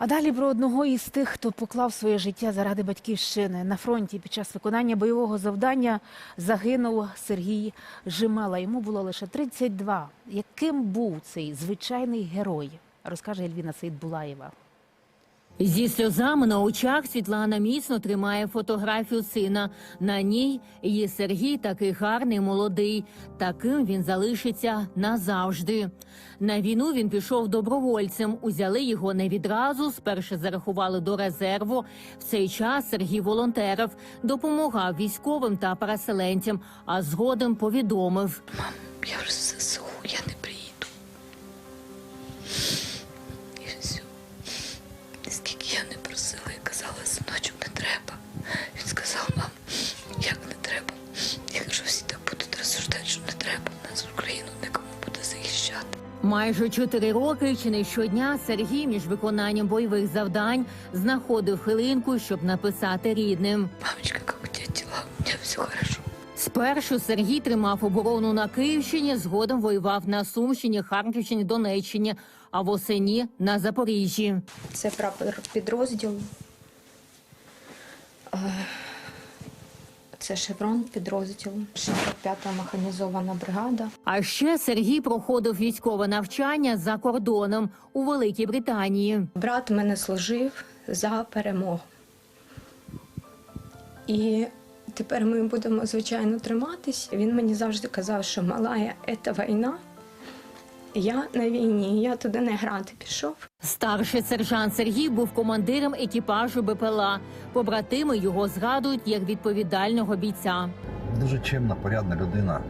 А далі про одного із тих, хто поклав своє життя заради батьківщини на фронті під час виконання бойового завдання загинув Сергій Жимела. Йому було лише 32. Яким був цей звичайний герой? Розкаже Ельвіна Сейдбулаєва. Зі сльозами на очах Світлана міцно тримає фотографію сина. На ній її Сергій такий гарний, молодий. Таким він залишиться назавжди. На війну він пішов добровольцем. Узяли його не відразу. Спершу зарахували до резерву. В цей час Сергій волонтерів допомагав військовим та переселенцям, а згодом повідомив. Я вже в казала, синочок, не треба. Він сказав, мам, як не треба. Я кажу, всі так будуть розсуждати, що не треба. Нас в Україну нікому буде захищати. Майже чотири роки чи не щодня Сергій між виконанням бойових завдань знаходив хвилинку, щоб написати рідним. Мамочка, як у тебе діла? У мене все хорошо. Спершу Сергій тримав оборону на Київщині, згодом воював на Сумщині, Харківщині, Донеччині, а восені на Запоріжжі. Це прапор підрозділу. Е, Це шеврон підрозділу. 65-та механізована бригада. А ще Сергій проходив військове навчання за кордоном у Великій Британії. Брат мене служив за перемогу. І тепер ми будемо, звичайно, триматись. Він мені завжди казав, що малая це війна. Я на війні, я туди не грати пішов. Старший сержант Сергій був командиром екіпажу БПЛА. Побратими його згадують як відповідального бійця. Дуже чемна, порядна людина,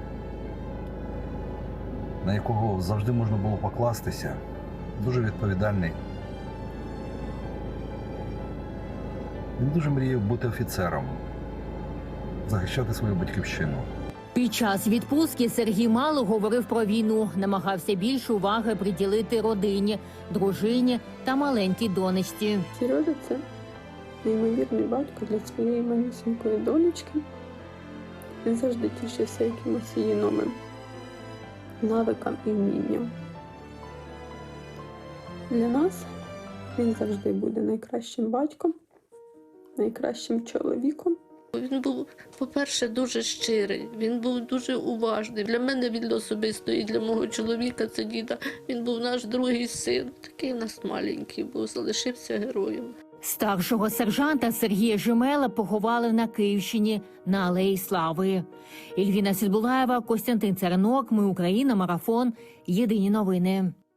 на якого завжди можна було покластися. Дуже відповідальний. Він дуже мріяв бути офіцером, захищати свою батьківщину. Під час відпустки Сергій мало говорив про війну, намагався більше уваги приділити родині, дружині та маленькій донечці. Сережа це неймовірний батько для своєї манюсінької донечки. Він завжди тішився якимось її новим навикам і вмінням. Для нас він завжди буде найкращим батьком, найкращим чоловіком. Він був, по-перше, дуже щирий, він був дуже уважний. Для мене він особисто і для мого чоловіка, це діда. Він був наш другий син. Такий у нас маленький був, залишився героєм. Старшого сержанта Сергія Жемела поховали на Київщині на Алеї Слави. Ільвіна Сідбулаєва, Костянтин Церенок. Ми Україна. Марафон. Єдині новини.